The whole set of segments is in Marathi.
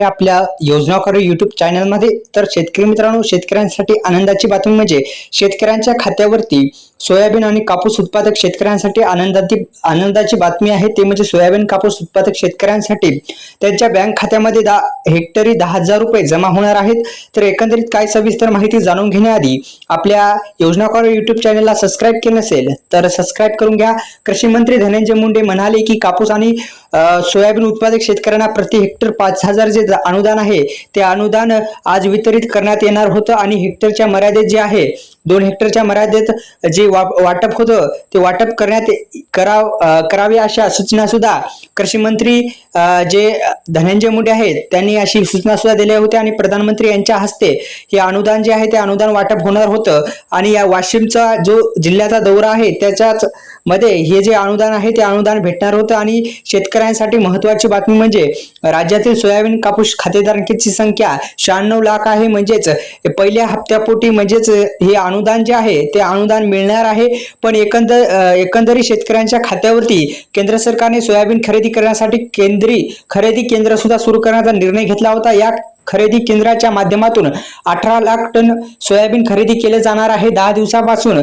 आपल्या योजनाकारी युट्यूब चॅनलमध्ये तर शेतकरी मित्रांनो शेतकऱ्यांसाठी आनंदाची बातमी म्हणजे शेतकऱ्यांच्या खात्यावरती सोयाबीन आणि कापूस उत्पादक शेतकऱ्यांसाठी आनंदाची आनंदाची बातमी आहे. ते म्हणजे सोयाबीन कापूस उत्पादक शेतकऱ्यांसाठी त्यांच्या बँक खात्यामध्ये दहा हेक्टरी दहा हजार रुपये जमा होणार आहेत. तर एकंदरीत काय सविस्तर माहिती जाणून घेण्याआधी आपल्या योजनाकारी युट्यूब चॅनलला सबस्क्राईब केलं नसेल तर सबस्क्राईब करून घ्या. कृषी मंत्री धनंजय मुंडे म्हणाले की कापूस आणि सोयाबीन उत्पादक शेतकऱ्यांना प्रति हेक्टर पाच हजार जे अनुदान आहे ते अनुदान आज वितरित करण्यात येणार होतं आणि हेक्टरच्या मर्यादेत जे आहे दोन हेक्टरच्या मर्यादेत जे वा- वाटप होतं ते वाटप करण्यात कराव करावे अशा सूचना सुद्धा कृषी मंत्री जे धनंजय मुंडे आहेत त्यांनी अशी सूचना सुद्धा दिल्या होत्या आणि प्रधानमंत्री यांच्या हस्ते हे अनुदान जे आहे ते अनुदान वाटप होणार होतं. आणि या वाशिमचा जो जिल्ह्याचा दौरा आहे त्याच्याच मध्ये हे जे अनुदान आहे ते अनुदान भेटणार होतं आणि शेतकरी शेतकऱ्यांसाठी महत्वाची बातमी म्हणजे राज्यातील सोयाबीन कापूस खातेदारांची संख्या शहाण्णव लाख आहे. म्हणजेच पहिल्या हप्त्यापोटी म्हणजेच हे अनुदान जे आहे ते अनुदान मिळणार आहे. पण एकंदर एकंदरीत शेतकऱ्यांच्या खात्यावरती केंद्र सरकारने सोयाबीन खरेदी करण्यासाठी केंद्रीय खरेदी केंद्र सुद्धा सुरू करण्याचा निर्णय घेतला होता. या खरेदी केंद्राच्या माध्यमातून अठरा लाख टन सोयाबीन खरेदी केले जाणार आहे. दहा दिवसापासून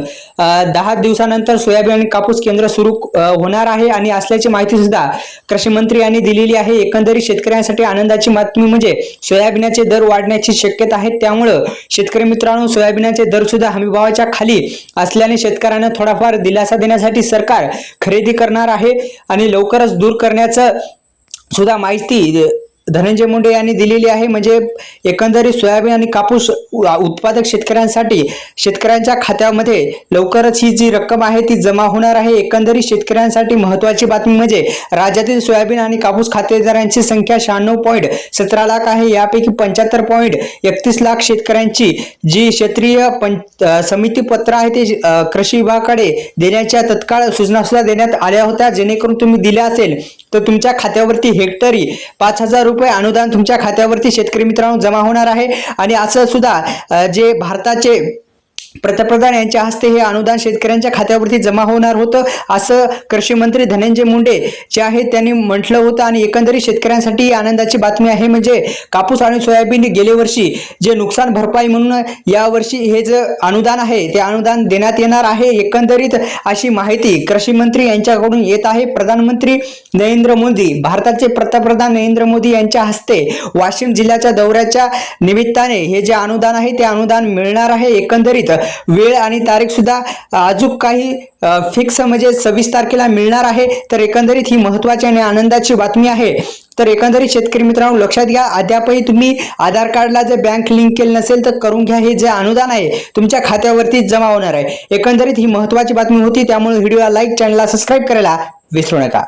दहा दिवसानंतर सोयाबीन आणि कापूस केंद्र सुरू होणार आहे. आणि असल्याची माहिती सुद्धा कृषी मंत्री यांनी दिलेली आहे एकंदरीत शेतकऱ्यांसाठी आनंदाची बातमी म्हणजे सोयाबीनचे दर वाढण्याची शक्यता आहे. त्यामुळं शेतकरी मित्रांनो सोयाबीनचे दर सुद्धा हमीभावाच्या खाली असल्याने शेतकऱ्यांना थोडाफार दिलासा देण्यासाठी सरकार खरेदी करणार आहे आणि लवकरच दूर करण्याचं सुद्धा माहिती धनंजय मुंडे यांनी दिलेली आहे. म्हणजे एकंदरीत सोयाबीन आणि कापूस उ- उत्पादक शेतकऱ्यांसाठी शेतकऱ्यांच्या खात्यामध्ये लवकरच ही जी रक्कम आहे ती जमा होणार आहे. एकंदरीत शेतकऱ्यांसाठी महत्वाची बातमी म्हणजे राज्यातील सोयाबीन आणि कापूस खातेदारांची संख्या शहाण्णव पॉईंट सतरा लाख आहे. यापैकी पंच्याहत्तर पॉईंट एकतीस लाख शेतकऱ्यांची जी क्षेत्रीय पंच समिती पत्र आहे ते कृषी विभागाकडे देण्याच्या तत्काळ सूचना सुद्धा देण्यात आल्या होत्या. जेणेकरून तुम्ही दिल्या असेल तर तुमच्या खात्यावरती हेक्टरी पाच हजार रुपये अनुदान तुमच्या खात्यावरती शेतकरी मित्रांनो जमा होणार आहे. आणि असं सुद्धा जे भारताचे पंतप्रधान यांच्या हस्ते हे अनुदान शेतकऱ्यांच्या खात्यावरती जमा होणार होतं असं कृषी मंत्री धनंजय मुंडे जे आहेत त्यांनी म्हटलं होतं. आणि एकंदरीत शेतकऱ्यांसाठी आनंदाची बातमी आहे म्हणजे कापूस आणि सोयाबीन गेले वर्षी जे नुकसान भरपाई म्हणून यावर्षी हे जे अनुदान आहे ते अनुदान देण्यात येणार आहे. एकंदरीत अशी माहिती कृषी मंत्री यांच्याकडून येत आहे. प्रधानमंत्री नरेंद्र मोदी भारताचे पंतप्रधान नरेंद्र मोदी यांच्या हस्ते वाशिम जिल्ह्याच्या दौऱ्याच्या निमित्ताने हे जे अनुदान आहे ते अनुदान मिळणार आहे. एकंदरीत वेळ आणि तारीख सुद्धा अजून काही फिक्स म्हणजे सव्वीस तारखेला मिळणार आहे. तर एकंदरीत ही महत्वाची आणि आनंदाची बातमी आहे. तर एकंदरीत शेतकरी मित्रांनो लक्षात घ्या अद्यापही तुम्ही आधार कार्डला जर बँक लिंक केलं नसेल तर करून घ्या. हे जे अनुदान आहे तुमच्या खात्यावरती जमा होणार आहे. एकंदरीत ही महत्वाची बातमी होती त्यामुळे व्हिडिओला लाईक चॅनलला सबस्क्राईब करायला विसरू नका.